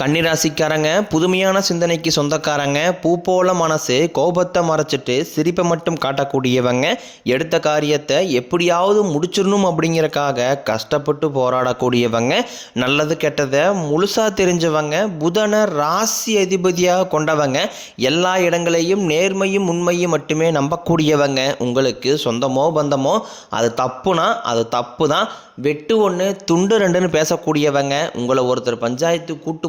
கன்னிராசிக்காரங்க புதுமையான சிந்தனைக்கு சொந்தக்காரங்க பூ போல மனசு கோபத்தை மறைச்சிட்டு சிரிப்பை மட்டும் காட்டக்கூடியவங்க எடுத்த காரியத்தை எப்படியாவது முடிச்சிடணும் அப்படிங்கிறக்காக கஷ்டப்பட்டு போராடக்கூடியவங்க நல்லது கெட்டதை முழுசாக தெரிஞ்சவங்க புதனை ராசி அதிபதியாக கொண்டவங்க எல்லா இடங்களையும் நேர்மையும் உண்மையும் மட்டுமே நம்பக்கூடியவங்க. உங்களுக்கு சொந்தமோ பந்தமோ அது தப்புனா அது தப்பு தான் வெட்டு ஒன்று துண்டு ரெண்டுன்னு பேசக்கூடியவங்க உங்களை ஒருத்தர் பஞ்சாயத்து கூட்டு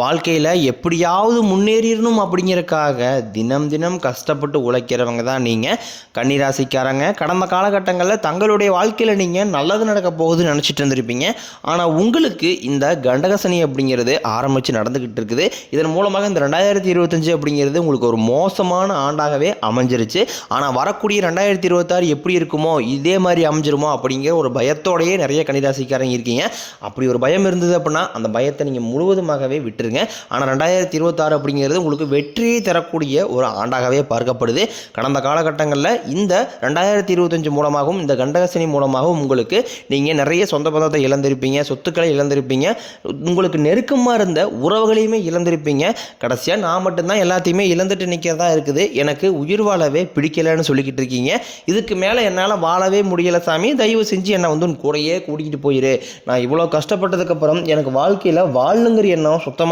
வாழ்க்கையில் எப்படியாவது முன்னேறிடணும் அப்படிங்கிறதுக்காக தினம் தினம் கஷ்டப்பட்டு உழைக்கிறவங்க தான் நீங்கள் கன்னிராசிக்காரங்க கடந்த காலகட்டங்களில் தங்களுடைய வாழ்க்கையில் நீங்கள் நல்லது நடக்க போகுதுன்னு நினச்சிட்டு இருந்திருப்பீங்க. ஆனால் உங்களுக்கு இந்த கண்டகசனி அப்படிங்கிறது ஆரம்பித்து நடந்துக்கிட்டு இருக்குது. இதன் மூலமாக இந்த ரெண்டாயிரத்தி இருபத்தஞ்சு அப்படிங்கிறது உங்களுக்கு ஒரு மோசமான ஆண்டாகவே அமைஞ்சிருச்சு. ஆனால் வரக்கூடிய ரெண்டாயிரத்தி இருபத்தாறு எப்படி இருக்குமோ இதே மாதிரி அமைஞ்சிருமோ அப்படிங்கிற ஒரு பயத்தோடையே நிறைய கன்னிராசிக்காரங்க இருக்கீங்க. அப்படி ஒரு பயம் இருந்தது அப்படின்னா அந்த பயத்தை நீங்கள் முழுவதுமாகவே விட்டு விட்டுருங்க ஆனால் ரெண்டாயிரத்தி இருபத்தாறு அப்படிங்கிறது உங்களுக்கு வெற்றியை தரக்கூடிய ஒரு ஆண்டாகவே பார்க்கப்படுது. கடந்த காலகட்டங்களில் இந்த ரெண்டாயிரத்தி இருபத்தஞ்சு மூலமாகவும் இந்த கண்டகசனி மூலமாகவும் உங்களுக்கு நீங்கள் நிறைய சொந்த பந்தத்தை இழந்திருப்பீங்க சொத்துக்களை இழந்திருப்பீங்க. உங்களுக்கு நெருக்கமாக இருந்த உறவுகளையுமே இழந்திருப்பீங்க. கடைசியாக நான் மட்டும்தான் எல்லாத்தையுமே இழந்துட்டு நிற்கிறதா இருக்குது. எனக்கு உயிர் வாழவே பிடிக்கலைன்னு சொல்லிக்கிட்டு இருக்கீங்க. இதுக்கு மேலே என்னால் வாழவே முடியலை சாமி. தயவு செஞ்சு என்னை வந்து உன் கூடயே கூட்டிகிட்டு போயிரு. நான் இவ்வளோ கஷ்டப்பட்டதுக்கப்புறம் எனக்கு வாழ்க்கையில் வாழணுங்கிற எண்ணம் சுத்தமாக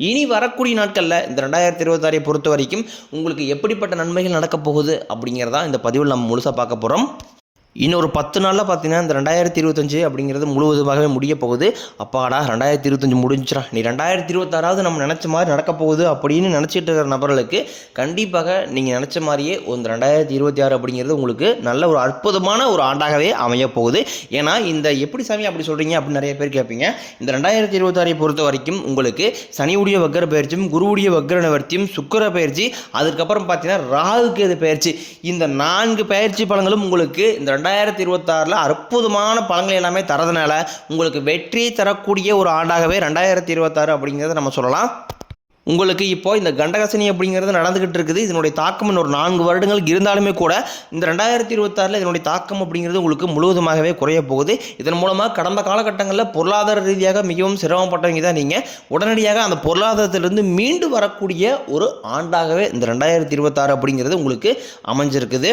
இனி வரக்கூடிய நாட்களில் இந்த ரெண்டாயிரத்தி இருபத்தாறை பொறுத்த வரைக்கும் உங்களுக்கு எப்படிப்பட்ட நன்மைகள் நடக்கப் போகுது அப்படிங்கிறதா இந்த பதிவில் நம்ம முழுசாக பார்க்க போகிறோம் இன்னொரு பத்து நாளில் பார்த்தீங்கன்னா இந்த ரெண்டாயிரத்தி இருபத்தஞ்சு அப்படிங்கிறது முழுவதுமாகவே முடிய போகுது. அப்பாடா ரெண்டாயிரத்தி இருபத்தஞ்சு முடிஞ்சிடா நீ ரெண்டாயிரத்தி இருபத்தாறாவது நம்ம நினச்ச மாதிரி நடக்க போகுது அப்படின்னு நினச்சிட்டு இருக்கிற நபர்களுக்கு கண்டிப்பாக நீங்கள் நினச்ச மாதிரியே இந்த ரெண்டாயிரத்தி இருபத்தி ஆறு அப்படிங்கிறது உங்களுக்கு நல்ல ஒரு அற்புதமான ஒரு ஆண்டாகவே அமைய போகுது. ஏன்னா இந்த எப்படி சாமி அப்படி சொல்கிறீங்க அப்படின்னு நிறைய பேர் கேட்பீங்க. இந்த ரெண்டாயிரத்தி இருபத்தாறை பொறுத்த வரைக்கும் உங்களுக்கு சனியுடைய வக்கர பயிற்சியும் குருவுடைய வக்கர நிவர்த்தியும் சுக்கர பயிற்சி அதுக்கப்புறம் பார்த்தீங்கன்னா ராகு எது பயிற்சி? இந்த நான்கு பயிற்சி பலங்களும் உங்களுக்கு இந்த ரெண்டாயிரத்தி இருபத்தாறில் அற்புதமான பழங்கள் எல்லாமே தரதுனால உங்களுக்கு வெற்றி தரக்கூடிய ஒரு ஆண்டாகவே ரெண்டாயிரத்தி இருபத்தாறு அப்படிங்கிறத நம்ம சொல்லலாம். உங்களுக்கு இப்போ இந்த கண்டகசனி அப்படிங்கிறது நடந்துகிட்டு இருக்குது. இதனுடைய தாக்கம் இன்னொரு நான்கு வருடங்கள் இருந்தாலுமே கூட இந்த ரெண்டாயிரத்தி இருபத்தாறில் இதனுடைய தாக்கம் அப்படிங்கிறது உங்களுக்கு முழுவதுமாகவே குறைய போகுது. இதன் மூலமாக கடந்த காலகட்டங்களில் பொருளாதார ரீதியாக மிகவும் சிரமப்பட்டவங்க தான் நீங்கள் உடனடியாக அந்த பொருளாதாரத்திலிருந்து மீண்டு வரக்கூடிய ஒரு ஆண்டாகவே இந்த ரெண்டாயிரத்தி இருபத்தாறு அப்படிங்கிறது உங்களுக்கு அமைஞ்சிருக்குது.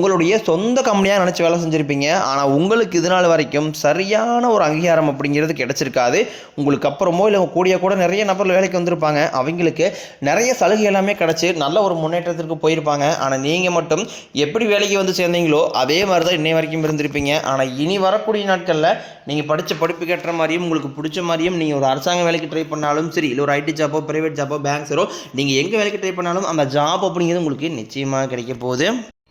உங்களுடைய சொந்த கம்பெனியாக நினச்சி வேலை செஞ்சுருப்பீங்க. ஆனால் உங்களுக்கு இது நாள் வரைக்கும் சரியான ஒரு அங்கீகாரம் அப்படிங்கிறது கிடச்சிருக்காது. உங்களுக்கு அப்புறமோ இல்லை கூடிய கூட நிறைய நபர்கள் வேலைக்கு வந்திருப்பாங்க. அவங்களுக்கு நிறைய சலுகை எல்லாமே கிடச்சி நல்ல ஒரு முன்னேற்றத்திற்கு போயிருப்பாங்க. ஆனால் நீங்கள் மட்டும் எப்படி வேலைக்கு வந்து சேர்ந்தீங்களோ அதே மாதிரி தான் இன்னை வரைக்கும் இருந்திருப்பீங்க. ஆனால் இனி வரக்கூடிய நாட்களில் நீங்கள் படித்த படிப்பு கேட்டுற மாதிரியும் உங்களுக்கு பிடிச்ச மாதிரியும் நீங்கள் ஒரு அரசாங்க வேலைக்கு ட்ரை பண்ணாலும் சரி இல்லை ஒரு ஐடி ஜாப்போ ப்ரைவேட் ஜாப்போ பேங்க்ஸரோ நீங்கள் எங்கே வேலைக்கு ட்ரை பண்ணாலும் அந்த ஜாப் அப்படிங்கிறது உங்களுக்கு நிச்சயமாக கிடைக்க போகுது.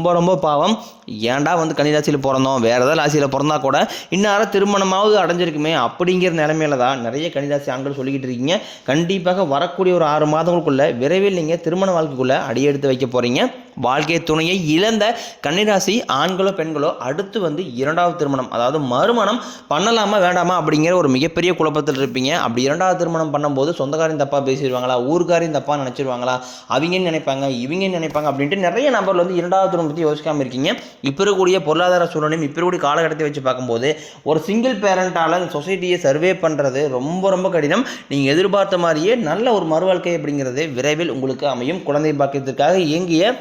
ரொம்ப ரொம்ப பாவம். ஏன்டா வந்து கன்னிராசியில் பிறந்தோம்? வேறு ஏதாவது ராசியில் பிறந்தா கூட இந்நேரம் திருமணமாவது அடைஞ்சிருக்குமே அப்படிங்கிற நிலைமையில தான் நிறைய கன்னிராசி ஆண்கள் சொல்லிக்கிட்டு இருக்கீங்க. கண்டிப்பாக வரக்கூடிய ஒரு ஆறு மாதங்களுக்குள்ளே விரைவில் நீங்கள் திருமண வாழ்க்கைக்குள்ளே அடியெடுத்து வைக்க போகிறீங்க வாழ்க்கை துணையை இழந்த கன்னிராசி ஆண்களோ பெண்களோ அடுத்து வந்து இரண்டாவது திருமணம் அதாவது மறுமணம் பண்ணலாமா வேண்டாமா அப்படிங்கிற ஒரு மிகப்பெரிய குழப்பத்தில் இருப்பீங்க. அப்படி இரண்டாவது திருமணம் பண்ணும்போது சொந்தக்காரையும் தப்பாக பேசிடுவாங்களா ஊர்காரையும் தப்பாக நினச்சிருவாங்களா அவங்கன்னு நினைப்பாங்க இவங்க நினைப்பாங்க அப்படின்ட்டு நிறைய நபர்கள் வந்து இரண்டாவது திருமணம் பற்றி யோசிக்காமல் இருக்கீங்க. இப்போ இருக்கக்கூடிய பொருளாதார சூழலையும் இப்போ இருக்கக்கூடிய காலகட்டத்தை வச்சு பார்க்கும்போது ஒரு சிங்கிள் பேரண்டால் சொசைட்டியை சர்வே பண்ணுறது ரொம்ப ரொம்ப கடினம். நீங்கள் எதிர்பார்த்த மாதிரியே நல்ல ஒரு மறுவாழ்க்கை அப்படிங்கிறது விரைவில் உங்களுக்கு அமையும். குழந்தை பாக்கியத்திற்காக இயங்கிய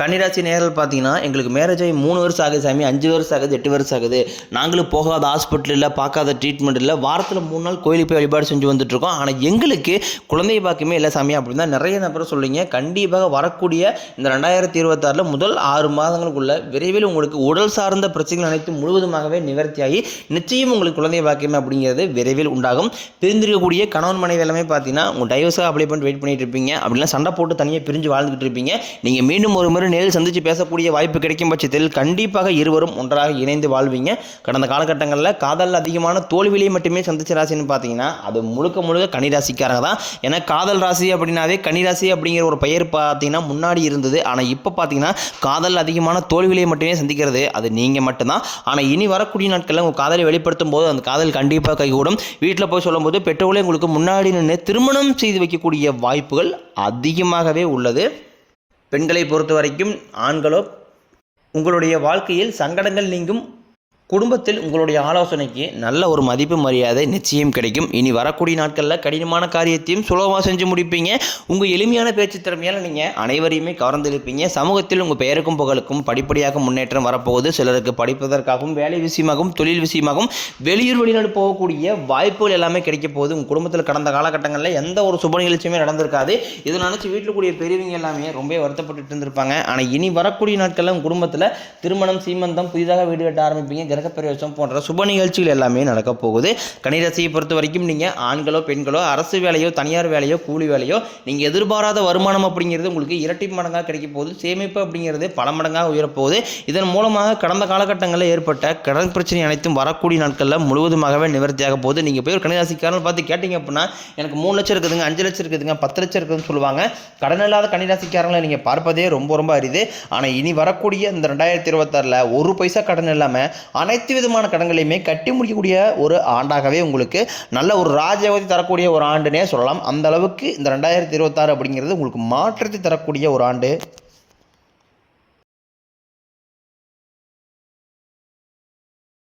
கன்னிராசி நேரில் பார்த்தீங்கன்னா எங்களுக்கு மேரேஜ் ஆகி மூணு வருஷம் ஆகுது சாமி அஞ்சு வருஷம் ஆகுது எட்டு வருஷம் ஆகுது. நாங்களும் போகாத ஹாஸ்பிட்டல் இல்லை பார்க்காத ட்ரீட்மெண்ட் இல்லை. வாரத்தில் மூணு நாள் கோயிலுக்கு போய் வழிபாடு செஞ்சு வந்துட்டுருக்கோம். ஆனால் எங்களுக்கு குழந்தை பாக்கியமே இல்லை சாமி. அப்படின்னு தான் நிறைய நபர் சொல்றீங்க. கண்டிப்பாக வரக்கூடிய இந்த ரெண்டாயிரத்தி இருபத்தாறில் முதல் ஆறு மாதங்களுக்குள்ள விரைவில் உங்களுக்கு உடல் சார்ந்த பிரச்சனைகள் அனைத்தும் முழுவதுமாகவே நிவர்த்தியாகி நிச்சயம் உங்களுக்கு குழந்தை பாக்கியமே அப்படிங்கிறது விரைவில் உண்டாகும். பிரிந்திருக்கக்கூடிய கணவன் மனைவி எல்லாமே பார்த்தீங்கன்னா உங்கள் டைவர்ஸாக அப்ளை பண்ணிட்டு வெயிட் பண்ணிட்டு இருப்பீங்க. அப்படின்னா சண்டை போட்டு தனியாக பிரிஞ்சு வாழ்ந்துகிட்டு இருப்பீங்க. நீங்கள் மீண்டும் ஒரு முறை நேரில் சந்தித்து பேசக்கூடிய வாய்ப்பு கிடைக்கும் பட்சத்தில் கண்டிப்பாக இருவரும் ஒன்றாக இணைந்து வாழ்வீங்க. கடந்த காலகட்டங்களில் காதல் அதிகமான தோல்வியை மட்டுமே சந்திச்ச ராசின்னு பார்த்தீங்கன்னா அது முழுக்க முழுக்க கனிராசிக்காரங்க தான். ஏன்னா காதல் ராசி அப்படின்னாவே கனிராசி அப்படிங்கிற ஒரு பெயர் பார்த்தீங்கன்னா முன்னாடி இருந்தது. ஆனால் இப்போ பார்த்தீங்கன்னா காதல் அதிகமான தோல்வியை மட்டுமே சந்திக்கிறது. அது நீங்கள் மட்டும்தான். ஆனால் இனி வரக்கூடிய நாட்களில் உங்கள் காதலை வெளிப்படுத்தும் போது அந்த காதல் கண்டிப்பாக கைகூடும். வீட்டில் போய் சொல்லும்போது பெற்றோர்களே உங்களுக்கு முன்னாடி நின்று திருமணம் செய்து வைக்கக்கூடிய வாய்ப்புகள் அதிகமாகவே உள்ளது. பெண்களை பொறுத்த வரைக்கும் ஆண்களோ உங்களுடைய வாழ்க்கையில் சங்கடங்கள் நீங்கும் குடும்பத்தில் உங்களுடைய ஆலோசனைக்கு நல்ல ஒரு மதிப்பு மரியாதை நிச்சயம் கிடைக்கும். இனி வரக்கூடிய நாட்களில் கடினமான காரியத்தையும் சுலபமாக செஞ்சு முடிப்பீங்க. உங்கள் எளிமையான பேச்சு திறமையால் நீங்கள் அனைவரையுமே கவர்ந்திருப்பீங்க சமூகத்தில் உங்கள் பெயருக்கும் புகழுக்கும் படிப்படியாக முன்னேற்றம் வரப்போகுது. சிலருக்கு படிப்பதற்காகவும் வேலை விஷயமாகவும் தொழில் விஷயமாகவும் வெளியூர் வெளிநாடு போகக்கூடிய வாய்ப்புகள் எல்லாமே கிடைக்க போகுது. உங்கள் குடும்பத்தில் கடந்த காலகட்டங்களில் எந்த ஒரு சுப நிகழ்ச்சியுமே நடந்திருக்காது. இதை நினச்சி வீட்டில் கூடிய பெரியவங்க எல்லாமே ரொம்ப வருத்தப்பட்டு இருந்திருப்பாங்க. ஆனால் இனி வரக்கூடிய நாட்களில் உங்கள் குடும்பத்தில் திருமணம் சீமந்தம் புதிதாக வீடு கட்ட ஆரம்பிப்பீங்க. கிரகப்பிரவேசம் போன்ற சுப நிகழ்ச்சிகள் எல்லாமே நடக்க போகுது. கன்னிராசியை பொறுத்த வரைக்கும் நீங்கள் ஆண்களோ பெண்களோ அரசு வேலையோ தனியார் வேலையோ கூலி வேலையோ நீங்கள் எதிர்பாராத வருமானம் அப்படிங்கிறது உங்களுக்கு இரட்டி மடங்காக கிடைக்க போகுது. சேமிப்பு அப்படிங்கிறது பல மடங்காக உயரப்போகுது இதன் மூலமாக கடந்த காலகட்டங்களில் ஏற்பட்ட கடன் பிரச்சனை அனைத்தும் வரக்கூடிய நாட்களில் முழுவதுமாகவே நிவர்த்தியாக போகுது. நீங்கள் போய் ஒரு கன்னிராசிக்காரன் பார்த்து கேட்டிங்க அப்படின்னா எனக்கு மூணு லட்சம் இருக்குதுங்க அஞ்சு லட்சம் இருக்குதுங்க பத்து லட்சம் இருக்குதுன்னு சொல்லுவாங்க. கடன் இல்லாத கணிராசிக்காரங்களை நீங்கள் பார்ப்பதே ரொம்ப ரொம்ப அரிது. ஆனால் இனி வரக்கூடிய இந்த ரெண்டாயிரத்தி இருபத்தாறில் ஒரு பைசா கடன் இல்லாமல் அனைத்து விதமான கடன்களையுமே கட்டி முடிக்கக்கூடிய ஒரு ஆண்டாகவே உங்களுக்கு நல்ல ஒரு ராஜாவதி தரக்கூடிய ஒரு ஆண்டுனே சொல்லலாம். அந்த அளவுக்கு இந்த ரெண்டாயிரத்தி இருபத்தாறு அப்படிங்கிறது உங்களுக்கு மாற்றத்தை தரக்கூடிய ஒரு ஆண்டு.